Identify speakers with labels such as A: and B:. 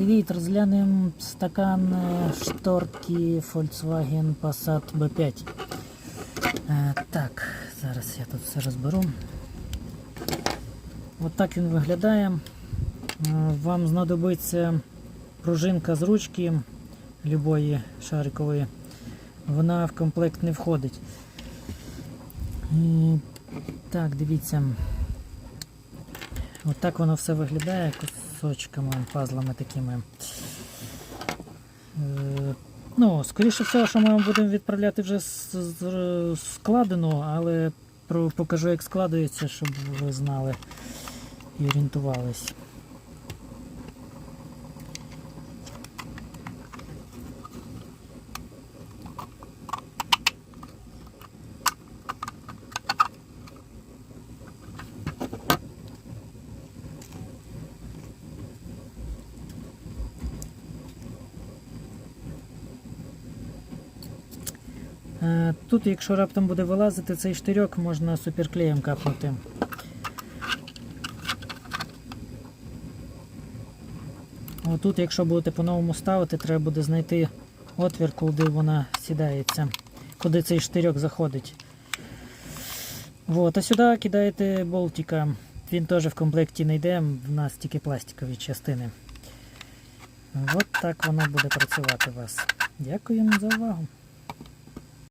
A: Привіт, розглянемо стакан е, шторки Volkswagen Passat B5. Е, так, зараз я тут все розберу. От так він виглядає. Е, Вам знадобиться пружинка з ручки любої шарикової. Вона в комплект не входить. Так, дивіться. От так воно все виглядає кусочками, пазлами такими. Е, ну, скоріше всього, що ми будемо відправляти вже складено, але покажу, як складується, щоб ви знали і орієнтувались. Тут, якщо раптом буде вилазити цей штирьок, можна суперклеєм капнути. Отут, якщо будете по-новому ставити, треба буде знайти отвір, куди вона сідається, куди цей штирьок заходить. Вот, а сюди кидаєте болтика. Він теж в комплекті не йде, в нас тільки пластикові частини. От так воно буде працювати у вас. Дякую за увагу.